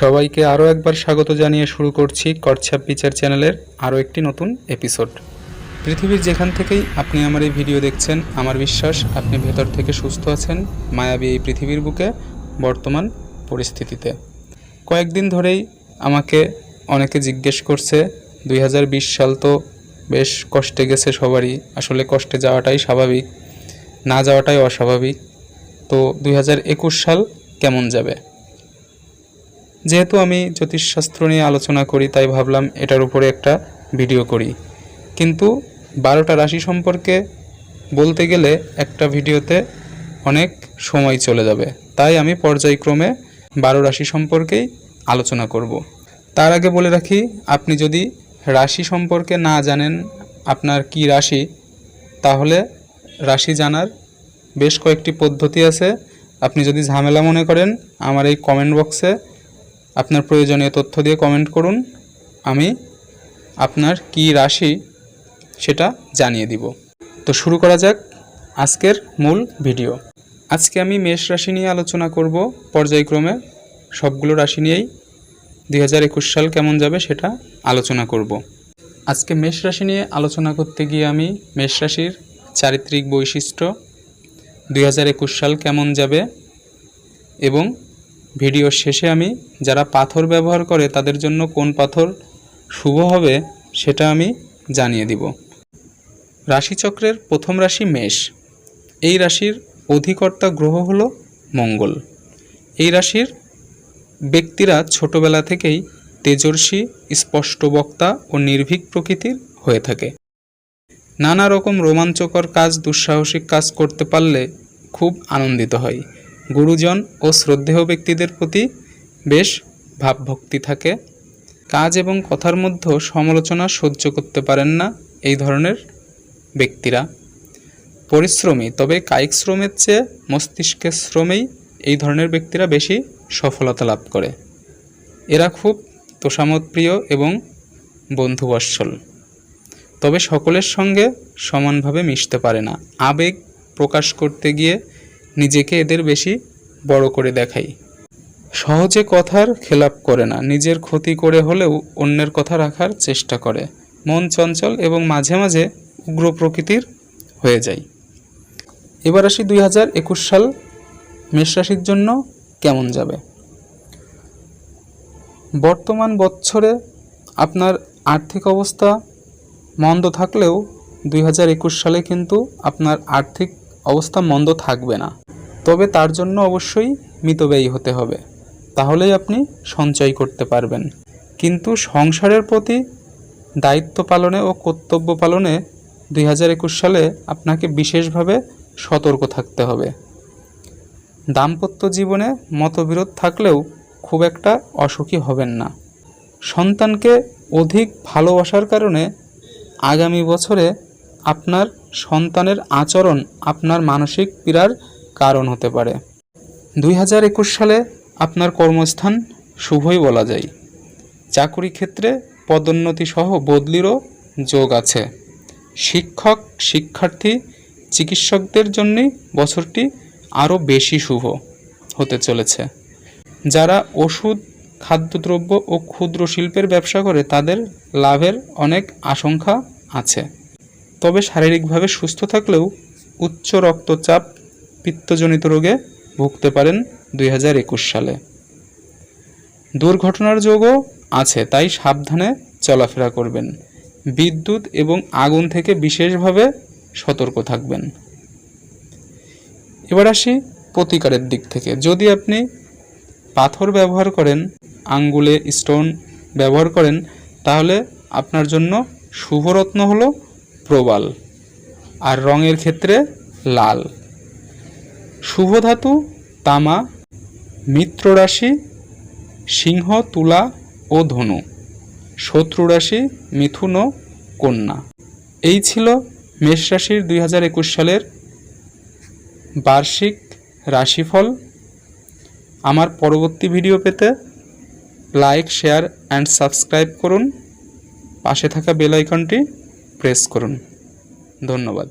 সবাইকে আরও একবার স্বাগত জানিয়ে শুরু করছি কচ্ছাপ বিচার চ্যানেলের আরও একটি নতুন এপিসোড পৃথিবীর যেখান থেকেই আপনি আমার এই ভিডিও দেখছেন, আমার বিশ্বাস, আপনি ভেতর থেকে সুস্থ আছেন, মায়াবী এই পৃথিবীর বুকে, বর্তমান পরিস্থিতিতে। কয়েকদিন ধরেই আমাকে অনেকে জিজ্ঞেস করছে, দুই হাজার বিশ সাল তো বেশ কষ্টে গেছে সবারই, আসলে কষ্টে যাওয়াটাই স্বাভাবিক, না যাওয়াটাই অস্বাভাবিক। তো দুই হাজার একুশ সাল কেমন যাবে? যেহেতু আমি জ্যোতিষশাস্ত্র নিয়ে আলোচনা করি, তাই ভাবলাম এটার উপরে একটা ভিডিও করি। কিন্তু বারোটা রাশি সম্পর্কে বলতে গেলে একটা ভিডিওতে অনেক সময় চলে যাবে। তাই আমি পর্যায়ক্রমে বারো রাশি সম্পর্কেই আলোচনা করব। তার আগে বলে রাখি, আপনি যদি রাশি সম্পর্কে না জানেন আপনার কি রাশি, তাহলে রাশি জানার বেশ কয়েকটি পদ্ধতি আছে। আপনি যদি ঝামেলা মনে করেন, আমার এই কমেন্ট বক্সে আপনার প্রয়োজনীয় তথ্য দিয়ে কমেন্ট করুন। আমি আপনার কি রাশি সেটা জানিয়ে দিব। তো শুরু করা যাক আজকের মূল ভিডিও। আজকে আমি মেষ রাশি নিয়ে আলোচনা করব। পর্যায়ক্রমে সবগুলো রাশি নিয়েই দুই হাজার একুশ সাল কেমন যাবে সেটা আলোচনা করব। আজকে মেষ রাশি নিয়ে আলোচনা করতে গিয়ে আমি মেষ রাশির চারিত্রিক বৈশিষ্ট্য দুই হাজার একুশ সাল কেমন যাবে এবং ভিডিওর শেষে আমি যারা পাথর ব্যবহার করে তাদের জন্য কোন পাথর শুভ হবে সেটা আমি জানিয়ে দিব। রাশিচক্রের প্রথম রাশি মেষ। এই রাশির অধিকর্তা গ্রহ হল মঙ্গল। এই রাশির ব্যক্তিরা ছোটবেলা থেকেই তেজস্বী, স্পষ্ট বক্তা ও নির্ভীক প্রকৃতির হয়ে থাকে। নানা রকম রোমাঞ্চকর কাজ, দুঃসাহসিক কাজ করতে পারলে খুব আনন্দিত হয়। গুরুজন ও শ্রদ্ধেয় ব্যক্তিদের প্রতি বেশ ভাবভক্তি থাকে। কাজ এবং কথার মধ্যে সমালোচনা সহ্য করতে পারেন না এই ধরনের ব্যক্তিরা। পরিশ্রমী, তবে কায়িক শ্রমের চেয়ে মস্তিষ্কের শ্রমেই এই ধরনের ব্যক্তিরা বেশি সফলতা লাভ করে। এরা খুব তোষামতপ্রিয় এবং বন্ধুবৎসল, তবে সকলের সঙ্গে সমানভাবে মিশতে পারে না। আবেগ প্রকাশ করতে গিয়ে নিজেকে এদের বেশি বড় করে দেখাই। সহজে কথার খেলাপ করে না, নিজের ক্ষতি করে হলেও অন্যের কথা রাখার চেষ্টা করে। মন চঞ্চল এবং মাঝে মাঝে উগ্র প্রকৃতির হয়ে যায়। এবার আসি দুই হাজার একুশ সাল মেষ রাশির জন্য কেমন যাবে? বর্তমান বছরে আপনার আর্থিক অবস্থা মন্দ থাকলেও দুই হাজার একুশ সালে কিন্তু আপনার আর্থিক অবস্থা মন্দ থাকবে না। তবে তার জন্য অবশ্যই মিতব্যয়ী হতে হবে। তাহলেই আপনি সঞ্চয় করতে পারবেন। কিন্তু সংসারের প্রতি দায়িত্ব পালনে ও কর্তব্য পালনে দুই হাজার একুশ সালে আপনাকে বিশেষভাবে সতর্ক থাকতে হবে। দাম্পত্য জীবনে মতবিরোধ থাকলেও খুব একটা অসুখী হবেন না। সন্তানকে অধিক ভালোবাসার কারণে আগামী বছরে আপনার সন্তানের আচরণ আপনার মানসিক পীড়ার কারণ হতে পারে। দুই হাজার একুশ সালে আপনার কর্মস্থান শুভই বলা যায়। চাকুরি ক্ষেত্রে পদোন্নতি সহ বদলিরও যোগ আছে। শিক্ষক, শিক্ষার্থী, চিকিৎসকদের জন্যই বছরটি আরও বেশি শুভ হতে চলেছে। যারা ওষুধ, খাদ্যদ্রব্য ও ক্ষুদ্র শিল্পের ব্যবসা করে তাদের লাভের অনেক আশঙ্কা আছে। তবে শারীরিকভাবে সুস্থ থাকলেও উচ্চ রক্তচাপ পিত্তজনিত রোগে ভুগতে পারেন দুই হাজার একুশ সালে। দুর্ঘটনার যোগও আছে, তাই সাবধানে চলাফেরা করবেন। বিদ্যুৎ এবং আগুন থেকে বিশেষভাবে সতর্ক থাকবেন। এবার আসি প্রতিকারের দিক থেকে। যদি আপনি পাথর ব্যবহার করেন, আঙ্গুলে স্টোন ব্যবহার করেন, তাহলে আপনার জন্য শুভরত্ন হলো প্রবাল, আর রঙের ক্ষেত্রে লাল। শুভ ধাতু তামা, মিত্র রাশি, সিংহ, তুলা ও ধনু। শত্রু রাশি, মিথুন ও কন্যা। এই ছিল মেষ রাশির দুই হাজার একুশ সালের বার্ষিক রাশিফল। আমার পরবর্তী ভিডিও পেতে লাইক, শেয়ার অ্যান্ড সাবস্ক্রাইব করুন। পাশে থাকা বেল আইকনটি প্রেস করুন। ধন্যবাদ।